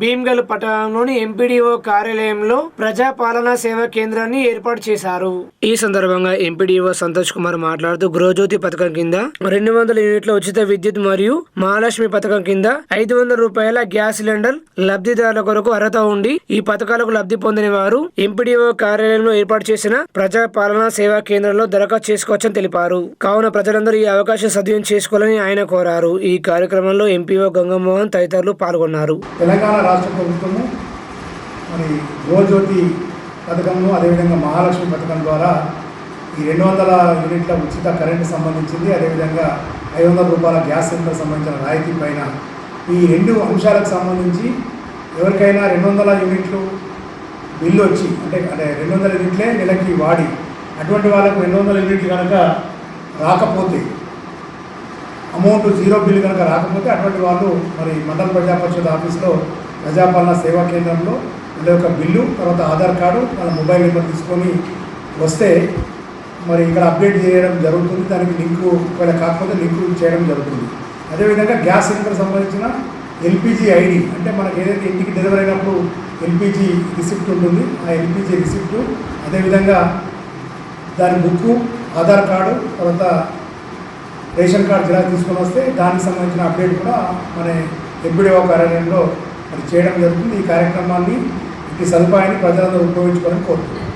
భీమ్గల్ పట్టణంలోని ఎంపీడీఓ కార్యాలయంలో ప్రజా పాలనా సేవా కేంద్రాన్ని ఏర్పాటు చేశారు. ఈ సందర్భంగా ఎంపీడీఓ సంతోష్ కుమార్ మాట్లాడుతూ గృహజ్యోతి పథకం కింద రెండు వందల యూనిట్ల ఉచిత విద్యుత్ మరియు మహాలక్ష్మి పథకం కింద ఐదు వందల రూపాయల గ్యాస్ సిలిండర్ లబ్ధిదారుల కొరకు అర్హత ఉండి ఈ పథకాలకు లబ్ధి పొందిన వారు ఎంపీడీఓ కార్యాలయంలో ఏర్పాటు చేసిన ప్రజా పాలనా సేవా కేంద్రంలో దరఖాస్తు చేసుకోవచ్చని తెలిపారు. కావున ప్రజలందరూ ఈ అవకాశం సద్వినియోగం చేసుకోవాలని ఆయన కోరారు. ఈ కార్యక్రమంలో ఎంపీఓ గంగమోహన్ తదితరులు పాల్గొన్నారు. తెలంగాణ రాష్ట్ర ప్రభుత్వము మరి గోజ్యోతి పథకంను అదేవిధంగా మహాలక్ష్మి పథకం ద్వారా ఈ రెండు వందల యూనిట్ల ఉచిత కరెంటు సంబంధించింది. అదేవిధంగా ఐదు వందల రూపాయల గ్యాస్ సిలిండర్ సంబంధించిన రాయితీ పైన ఈ రెండు అంశాలకు సంబంధించి ఎవరికైనా రెండు వందల యూనిట్లు బిల్లు వచ్చి అంటే అంటే రెండు వందల యూనిట్లే నెలకి వాడి అటువంటి వాళ్ళకు రెండు వందల యూనిట్లు కనుక రాకపోతే అమౌంట్ జీరో బిల్లు కనుక రాకపోతే అటువంటి వాళ్ళు మరి మండల ప్రజా పరిషత్ ఆఫీస్లో ప్రజాపాలన సేవా కేంద్రంలో వీళ్ళ యొక్క బిల్లు తర్వాత ఆధార్ కార్డు వాళ్ళ మొబైల్ నెంబర్ తీసుకొని వస్తే మరి ఇక్కడ అప్డేట్ చేయడం జరుగుతుంది. దానికి లింకు ఒకవేళ కాకపోతే లింకు చేయడం జరుగుతుంది. అదేవిధంగా గ్యాస్ సిలిండర్ సంబంధించిన ఎల్పిజి ఐడి అంటే మనకి ఏదైతే ఇంటికి డెలివరీ అయినప్పుడు ఎల్పిజి రిసిప్ట్ ఉంటుంది. ఆ ఎల్పిజి రిసిప్ట్ అదేవిధంగా దాని బుక్కు ఆధార్ కార్డు తర్వాత రేషన్ కార్డు జిరాక్స్ తీసుకొని వస్తే దానికి సంబంధించిన అప్డేట్ కూడా మన ఎంపీడీఓ కార్యాలయంలో మరి చేయడం జరుగుతుంది. ఈ కార్యక్రమాన్ని ఈ సదుపాయాన్ని ప్రజలందరూ ఉపయోగించుకోవాలని కోరుతున్నాను